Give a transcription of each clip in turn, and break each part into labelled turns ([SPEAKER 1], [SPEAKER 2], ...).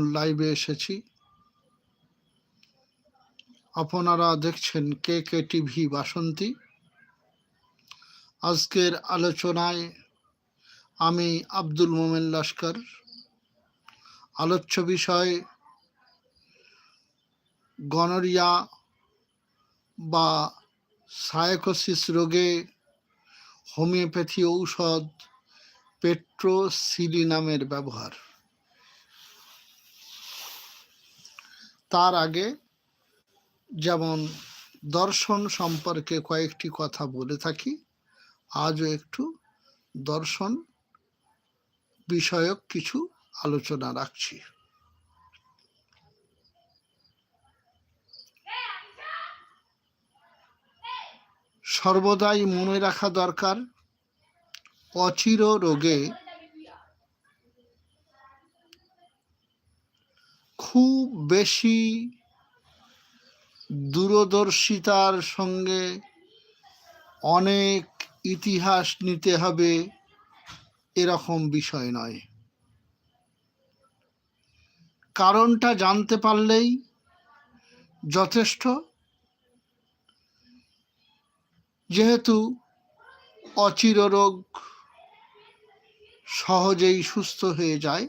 [SPEAKER 1] লাইভে এসেছি। আপনারা দেখছেন কে কে টিভি বাসন্তী। আজকের আলোচনায় আমি আব্দুল মোমেন লস্কর। আলোচ্য বিষয় গনরিয়া বা সায়াকোসিস রোগে হোমিওপ্যাথি ঔষধ পেট্রোসিলিনামের ব্যবহার। তার আগে যেমন দর্শন সম্পর্কে কয়েকটি কথা বলে থাকি, আজও একটু দর্শন বিষয়ক কিছু আলোচনা রাখছি। সর্বদাই মনে রাখা দরকার, অচির রোগে খুব বেশি দূরদর্শিতার সঙ্গে অনেক ইতিহাস নিতে হবে, এরকম বিষয় নয়। কারণটা জানতে পারলেই যথেষ্ট। যেহেতু অচিররোগ সহজেই সুস্থ হয়ে যায়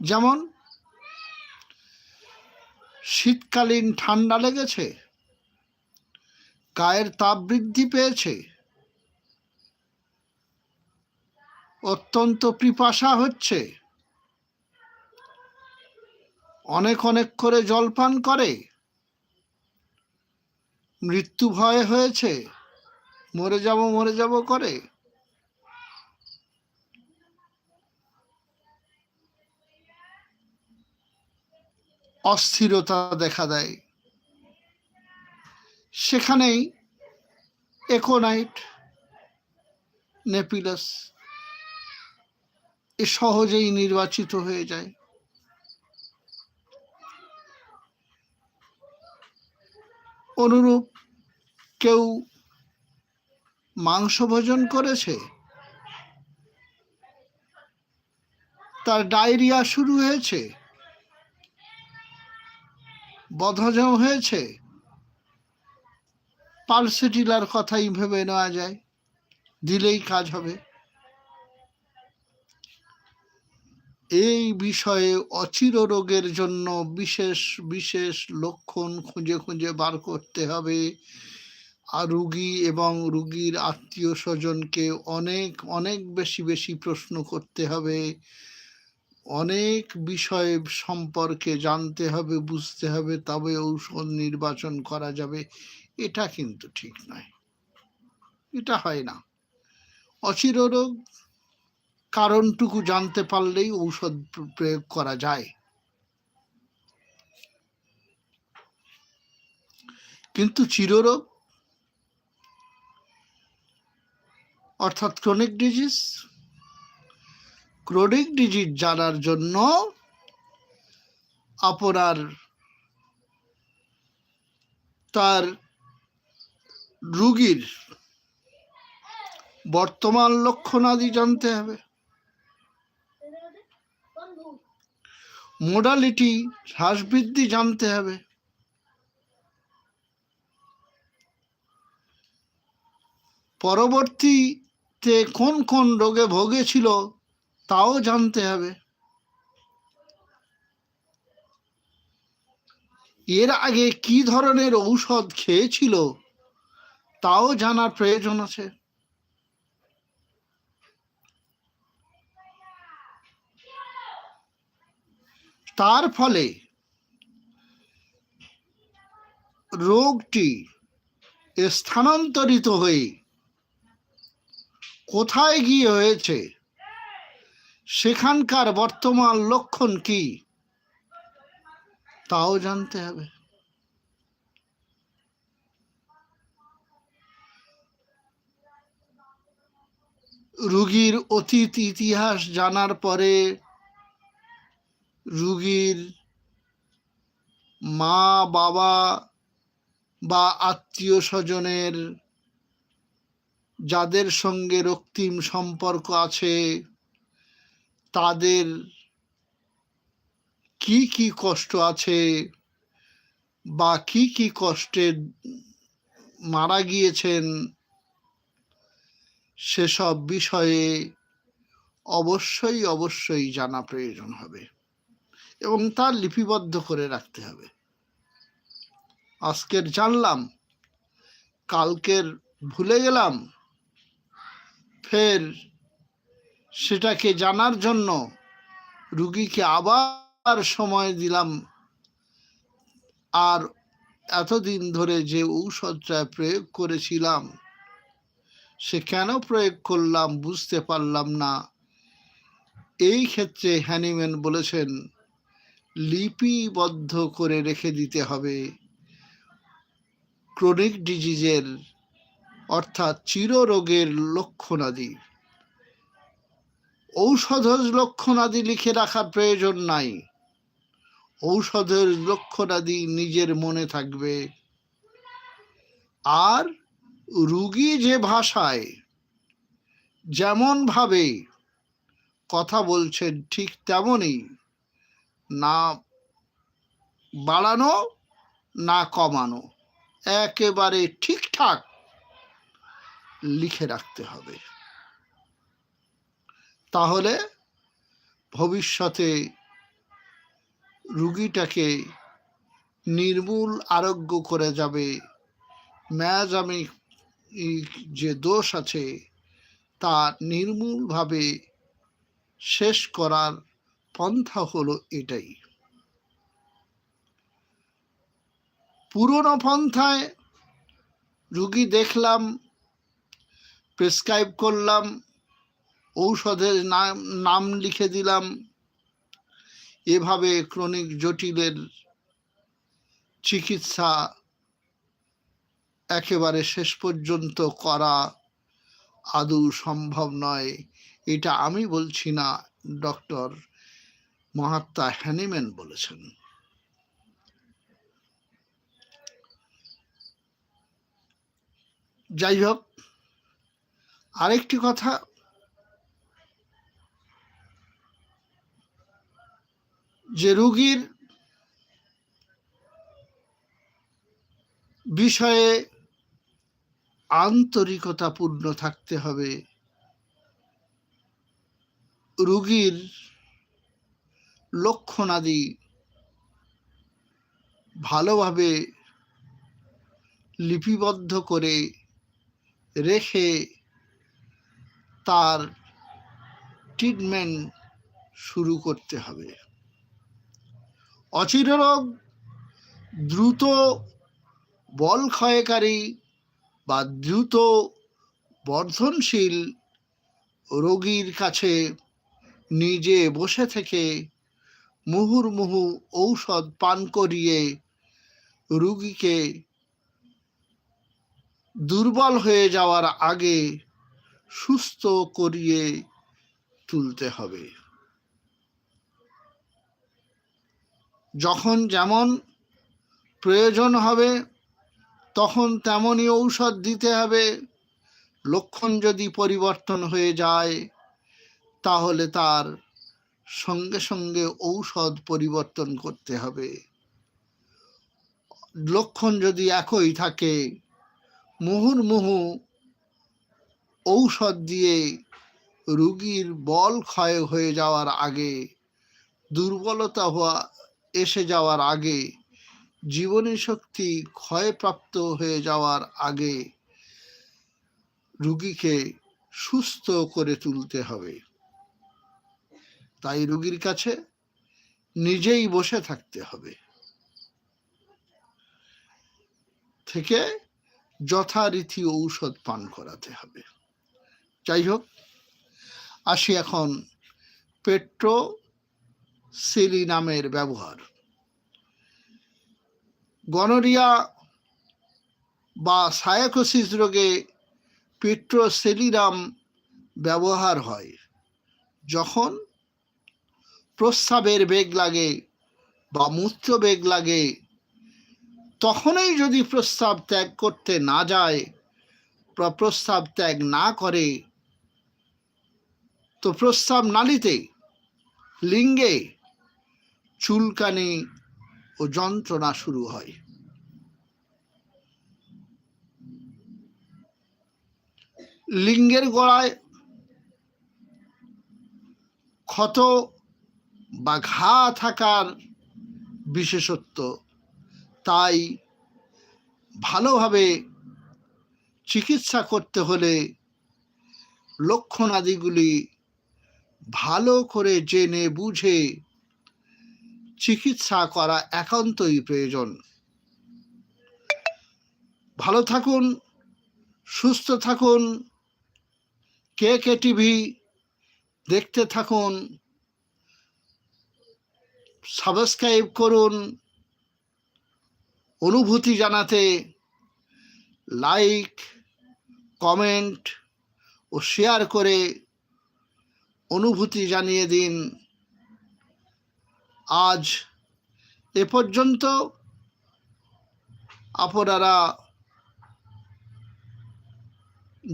[SPEAKER 1] যেমন, শীতকালীন ঠান্ডা লেগেছে, গায়ের তাপ বৃদ্ধি পেয়েছে, অত্যন্ত পিপাসা হচ্ছে, অনেক অনেক করে জলপান করে, মৃত্যু ভয় হয়েছে, মরে যাব মরে যাব করে। অস্থিরতা দেখা দেয়। সেখানেই একোনাইট, নেপিলাস এ সহজেই নির্বাচিত হয়ে যায়। অনুরূপ কেউ মাংস ভোজন করেছে, তার ডায়রিয়া শুরু হয়েছে বদহজম হয়েছে? পালসেটিলার কথাই ভেবে নেওয়া যায়। দিলেই কাজ হবে। এই বিষয়ে অচির রোগের জন্য বিশেষ বিশেষ লক্ষণ খুঁজে খুঁজে বার করতে হবে। আর রুগী এবং রুগীর আত্মীয় স্বজনকে অনেক অনেক বেশি বেশি প্রশ্ন করতে হবে। অনেক বিষয় সম্পর্কে জানতে হবে, বুঝতে হবে, তবে ঔষধ নির্বাচন করা যাবে, এটা কিন্তু ঠিক নয়। এটা হয় না। অচির রোগ, কারণটুকু জানতে পারলেই ঔষধ প্রয়োগ করা যায়। কিন্তু চিররোগ, অর্থাৎ ক্রনিক ডিজিজ ক্রনিক ডিজিজ জানার জন্য আপনার তার রুগীর বর্তমান লক্ষণাদি জানতে হবে। মোডালিটি হ্রাস বৃদ্ধি জানতে হবে। পরবর্তীতে কোন কোন রোগে ভোগেছিল? তাও জানতে হবে। এর আগে কি ধরনের ঔষধ খেয়েছিল, তাও জানার প্রয়োজন আছে। তার ফলে রোগটি স্থানান্তরিত হয়ে কোথায় গিয়ে হয়েছে? সেখানকার বর্তমান লক্ষণ কি? তাও জানতে হবে। রুগীর অতীত ইতিহাস জানার পরে রুগীর মা, বাবা বা আত্মীয় স্বজনের যাদের সঙ্গে রক্তিম সম্পর্ক আছে তাদের কি কি কষ্ট আছে বা কি কি কষ্টে মারা গিয়েছেন সেসব বিষয়ে অবশ্যই অবশ্যই জানা প্রয়োজন হবে এবং তার লিপিবদ্ধ করে রাখতে হবে। আজকের জানলাম, কালকের ভুলে গেলাম, ফের সেটাকে জানার জন্য রুগীকে আবার সময় দিলাম। আর এতদিন ধরে যে ঔষধটা প্রয়োগ করেছিলাম, সে কেন প্রয়োগ করলাম বুঝতে পারলাম না। এই ক্ষেত্রে হ্যানিম্যান বলেছেন, লিপিবদ্ধ করে রেখে দিতে হবে। ক্রনিক ডিজিজের, অর্থাৎ চিররোগের লক্ষণাদি। ঔষধজ লক্ষণাদি লিখে রাখার প্রয়োজন নাই। ঔষধের লক্ষণাদি নিজের মনে থাকবে। আর রুগী যে ভাষায় যেমন ভাবে কথা বলছেন ঠিক তেমনই না বাড়ানো, না কমানো, একেবারে ঠিকঠাক লিখে রাখতে হবে। তাহলে ভবিষ্যতে রুগীটাকে নির্মূল আরোগ্য করে যাবে। ম্যাজামি যে দোষ আছে, তা নির্মূলভাবে শেষ করার পন্থা হলো এটাই। পুরনো পন্থায় রুগী দেখলাম, প্রেসক্রাইব করলাম ঔষধের নাম নাম লিখে দিলাম। এভাবে ক্রনিক জটিলের চিকিৎসা একেবারে শেষ পর্যন্ত করা আদৌ সম্ভব নয়। এটা আমি বলছি না, ডক্টর মহাত্মা হ্যানিম্যান বলেছেন। যাই হোক, আরেকটি কথা যে রুগীর বিষয়ে আন্তরিকতাপূর্ণ থাকতে হবে, রুগীর লক্ষণাদি ভালোভাবে লিপিবদ্ধ করে রেখে তার ট্রিটমেন্ট শুরু করতে হবে। অচিরোগ দ্রুত বল ক্ষয়কারী বা দ্রুত বর্ধনশীল রোগীর কাছে নিজে বসে থেকে মুহুর্মুহু ঔষধ পান করিয়ে রুগীকে দুর্বল হয়ে যাওয়ার আগে সুস্থ করিয়ে তুলতে হবে। যখন যেমন প্রয়োজন হবে, তখন তেমনই ঔষধ দিতে হবে। লক্ষণ যদি পরিবর্তন হয়ে যায়, তাহলে তার সঙ্গে সঙ্গে ঔষধ পরিবর্তন করতে হবে। লক্ষণ যদি একই থাকে, মুহুর্মুহু ঔষধ দিয়ে রুগীর বল ক্ষয় হয়ে যাওয়ার আগে দুর্বলতা হওয়া এসে যাওয়ার আগে, জীবনী শক্তি ক্ষয়প্রাপ্ত হয়ে যাওয়ার আগে রুগীকে সুস্থ করে তুলতে হবে। তাই রুগীর কাছে নিজেই বসে থাকতে হবে। থেকে যথারীতি ঔষধ পান করাতে হবে। যাই হোক, আসি এখন পেট্রো সিলি নামের ব্যবহার। গনোরিয়া বা সায়াকোসিস রোগে পেট্রোসেলিরাম ব্যবহার হয়, যখন প্রস্রাবের বেগ লাগে বা মূত্র বেগ লাগে, তখনই যদি প্রস্রাব ত্যাগ করতে না যায় বা প্রস্রাব ত্যাগ না করে, তো প্রস্রাব নালিতে লিঙ্গে চুলকানি ও যন্ত্রণা শুরু হয়। লিঙ্গের গোড়ায় ক্ষত বা ঘা থাকার বিশেষত্ব, তাই ভালোভাবে চিকিৎসা করতে হলে লক্ষণাদিগুলি ভালো করে জেনে বুঝে চিকিৎসা করা একান্তই প্রয়োজন। ভালো থাকুন, সুস্থ থাকুন, কে কে টিভি দেখতে থাকুন, সাবস্ক্রাইব করুন, অনুভূতি জানাতে লাইক, কমেন্ট ও শেয়ার করে অনুভূতি জানিয়ে দিন। আজ এ পর্যন্ত আপনারা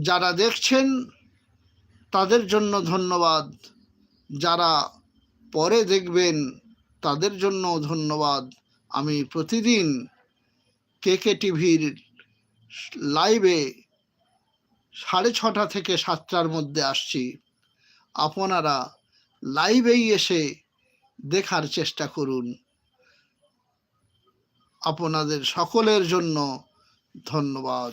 [SPEAKER 1] যারা দেখছেন, তাদের জন্য ধন্যবাদ। যারা পরে দেখবেন, তাদের জন্য ধন্যবাদ। আমি প্রতিদিন কে কে টিভির লাইভে সাড়ে ছটা থেকে সাতটার মধ্যে আসছি। আপনারা লাইভেই এসে দেখার চেষ্টা করুন। আপনাদের সকলের জন্য ধন্যবাদ।